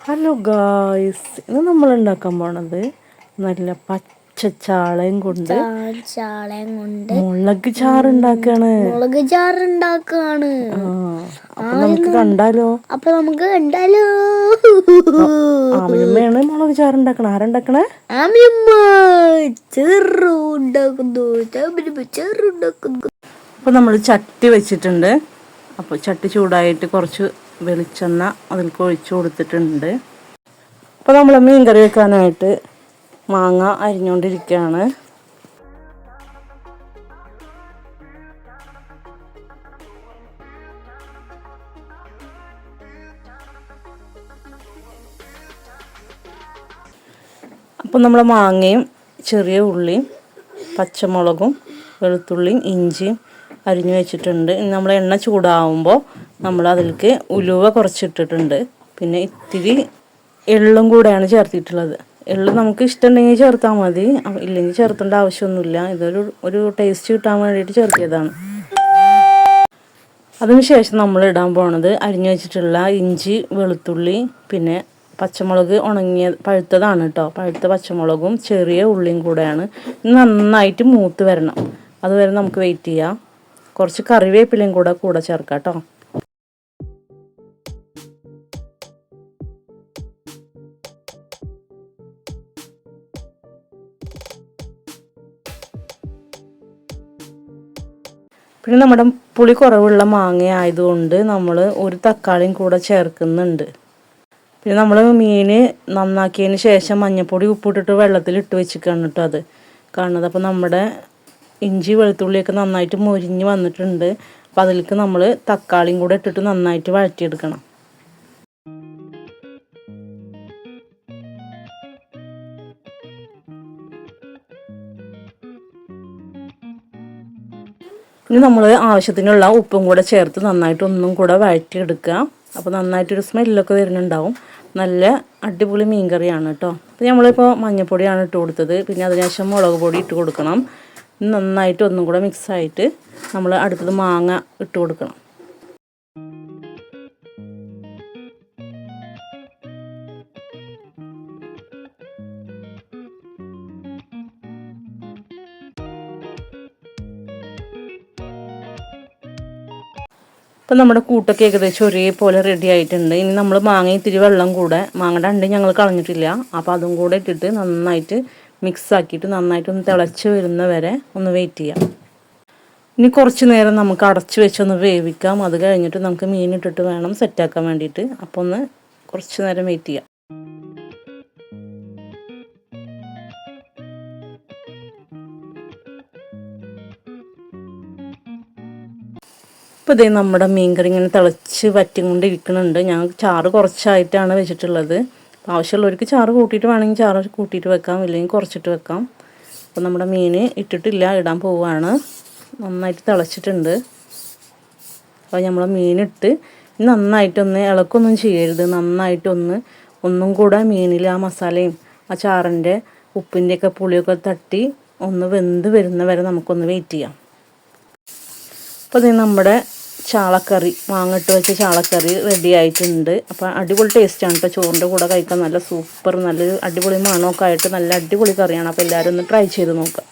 Hello guys ഇന്ന് നമ്മൾ ഉണ്ടാക്കാൻ പോണത് നല്ല പച്ച ചാളയും കൊണ്ട് ചാളയും കൊണ്ട് മുളക് ചാറുണ്ടാക്കാണ്. മുളക് ചാറുണ്ടാക്കാണ്. നമുക്ക് കണ്ടാലോ? അപ്പൊ നമുക്ക് കണ്ടാലോ? അമ്മയാണ് മുളക് ചാറുണ്ടാക്കണ. ആരുണ്ടാക്കണേ? അമ്മയമ്മ ചെറു ഉണ്ടാക്കുന്നു അപ്പൊ ചെറു ഉണ്ടാക്കുന്നു അപ്പോൾ നമ്മൾ ചട്ടി വെച്ചിട്ടുണ്ട്. അപ്പോൾ ചട്ടി ചൂടായിട്ട് കുറച്ച് വെളിച്ചെണ്ണ അതിലേക്ക് ഒഴിച്ചു കൊടുത്തിട്ടുണ്ട്. അപ്പോൾ നമ്മൾ മീൻ കറി വെക്കാനായിട്ട് മാങ്ങ അരിഞ്ഞുകൊണ്ടിരിക്കുകയാണ് അപ്പം നമ്മൾ മാങ്ങയും ചെറിയ ഉള്ളിയും പച്ചമുളകും വെളുത്തുള്ളിയും ഇഞ്ചിയും അരിഞ്ഞു വെച്ചിട്ടുണ്ട്. ഇനി നമ്മൾ എണ്ണ ചൂടാവുമ്പോൾ നമ്മൾ അതിലേക്ക് ഉലുവ കുറച്ചിട്ടിട്ടുണ്ട്. പിന്നെ ഇത്തിരി എള്ളും കൂടെയാണ് ചേർത്തിട്ടുള്ളത്. എള്ള് നമുക്ക് ഇഷ്ടമുണ്ടെങ്കിൽ ചേർത്താൽ മതി. ഇല്ലെങ്കിൽ ചേർത്തേണ്ട ആവശ്യമൊന്നുമില്ല. ഇതൊരു ഒരു ടേസ്റ്റ് കിട്ടാൻ വേണ്ടിയിട്ട് ചേർത്തിയതാണ്. അതിനുശേഷം നമ്മൾ ഇടാൻ പോണത് അരിഞ്ഞു വെച്ചിട്ടുള്ള ഇഞ്ചി വെളുത്തുള്ളി പിന്നെ പച്ചമുളക് ഉണങ്ങിയ പഴുത്തതാണ് കേട്ടോ പഴുത്ത പച്ചമുളകും ചെറിയ ഉള്ളിയും കൂടെയാണ്. നന്നായിട്ട് മൂത്ത് വരണം. അതുവരെ നമുക്ക് വെയിറ്റ് ചെയ്യാം. കുറച്ച് കറിവേപ്പിലയും കൂടെ കൂടെ ചേർക്കാം കേട്ടോ. പിന്നെ നമ്മുടെ പുളി കുറവുള്ള മാങ്ങ ആയതുകൊണ്ട് നമ്മൾ ഒരു തക്കാളിയും കൂടെ ചേർക്കുന്നുണ്ട്. പിന്നെ നമ്മൾ മീൻ നന്നാക്കിയതിന് ശേഷം മഞ്ഞൾപ്പൊടി ഉപ്പിട്ടിട്ട് വെള്ളത്തിൽ ഇട്ട് വെച്ചിക്കാണ് കേട്ടോ അത്. കാണുന്നത്? അപ്പോൾ നമ്മുടെ ഇഞ്ചി വെളുത്തുള്ളിയൊക്കെ നന്നായിട്ട് മൊരിഞ്ഞ് വന്നിട്ടുണ്ട്. അപ്പോൾ അതിലേക്ക് നമ്മൾ തക്കാളിയും കൂടെ ഇട്ടിട്ട് നന്നായിട്ട് വഴറ്റിയെടുക്കണം. ഇനി നമ്മൾ ആവശ്യത്തിനുള്ള ഉപ്പും കൂടെ ചേർത്ത് നന്നായിട്ട് ഒന്നും കൂടെ വഴറ്റിയെടുക്കുക. അപ്പോൾ നന്നായിട്ടൊരു സ്മെല്ലൊക്കെ വരുന്നുണ്ടാവും. നല്ല അടിപൊളി മീൻ കറിയാണ് കേട്ടോ. അപ്പോൾ നമ്മളിപ്പോൾ മഞ്ഞൾപ്പൊടിയാണ് ഇട്ട് കൊടുത്തത്. പിന്നെ അതിനുശേഷം മുളക് പൊടി ഇട്ട് കൊടുക്കണം. നന്നായിട്ട് ഒന്നും കൂടെ മിക്സായിട്ട് നമ്മൾ അടുത്തത് മാങ്ങ ഇട്ട് കൊടുക്കണം. ഇപ്പം നമ്മുടെ കൂട്ടൊക്കെ ഏകദേശം ഒരേപോലെ റെഡി ആയിട്ടുണ്ട്. ഇനി നമ്മൾ മാങ്ങ ഇത്തിരി വെള്ളം കൂടെ മാങ്ങയുടെ അണ്ടി ഞങ്ങൾ കളഞ്ഞിട്ടില്ല. അപ്പോൾ അതും കൂടെ ഇട്ടിട്ട് നന്നായിട്ട് മിക്സ് ആക്കിയിട്ട് നന്നായിട്ട് ഒന്ന് തിളച്ച് വരുന്ന വരെ ഒന്ന് വെയിറ്റ് ചെയ്യാം. ഇനി കുറച്ച് നേരം നമുക്ക് അടച്ച് വെച്ചൊന്ന് വേവിക്കാം. അത് കഴിഞ്ഞിട്ട് നമുക്ക് മീൻ ഇട്ടിട്ട് വേണം സെറ്റാക്കാൻ വേണ്ടിയിട്ട്. അപ്പോൾ ഒന്ന് കുറച്ച് നേരം വെയിറ്റ് ചെയ്യാം. ഇപ്പോൾ ഇതേ നമ്മുടെ മീൻകറി ഇങ്ങനെ തിളച്ച് വറ്റിക്കൊണ്ടിരിക്കുന്നുണ്ട്. ഞങ്ങൾക്ക് ചാറ് കുറച്ചായിട്ടാണ് വെച്ചിട്ടുള്ളത്. അപ്പോൾ ആവശ്യമുള്ളവർക്ക് ചാറ് കൂട്ടിയിട്ട് വേണമെങ്കിൽ ചാറ് കൂട്ടിയിട്ട് വെക്കാം ഇല്ലെങ്കിൽ കുറച്ചിട്ട് വെക്കാം. അപ്പോൾ നമ്മുടെ മീൻ ഇട്ടിട്ടില്ല ഇടാൻ പോവുകയാണ് നന്നായിട്ട് തിളച്ചിട്ടുണ്ട്. അപ്പോൾ നമ്മൾ മീനിട്ട് നന്നായിട്ടൊന്ന് ഇളക്കൊന്നും ചെയ്യരുത്. നന്നായിട്ടൊന്ന് ഒന്നും കൂടെ മീനിൽ ആ മസാലയും ആ ചാറിന്റെ ഉപ്പിന്റെയൊക്കെ പുളിയൊക്കെ തട്ടി ഒന്ന് വെന്ത് വരുന്ന വരെ നമുക്കൊന്ന് വെയിറ്റ് ചെയ്യാം. അപ്പോൾ നമ്മുടെ ചാളക്കറി മാങ്ങിട്ട് വെച്ച ചാളക്കറി റെഡി ആയിട്ടുണ്ട്. അപ്പോൾ അടിപൊളി ടേസ്റ്റാണ് ഇപ്പോൾ ചോറിന്റെ കൂടെ കഴിക്കാൻ നല്ല സൂപ്പർ നല്ലൊരു അടിപൊളി മണമൊക്കെ ആയിട്ട് നല്ല അടിപൊളി കറിയാണ്. അപ്പോൾ എല്ലാവരും ഒന്ന് ട്രൈ ചെയ്ത് നോക്കുക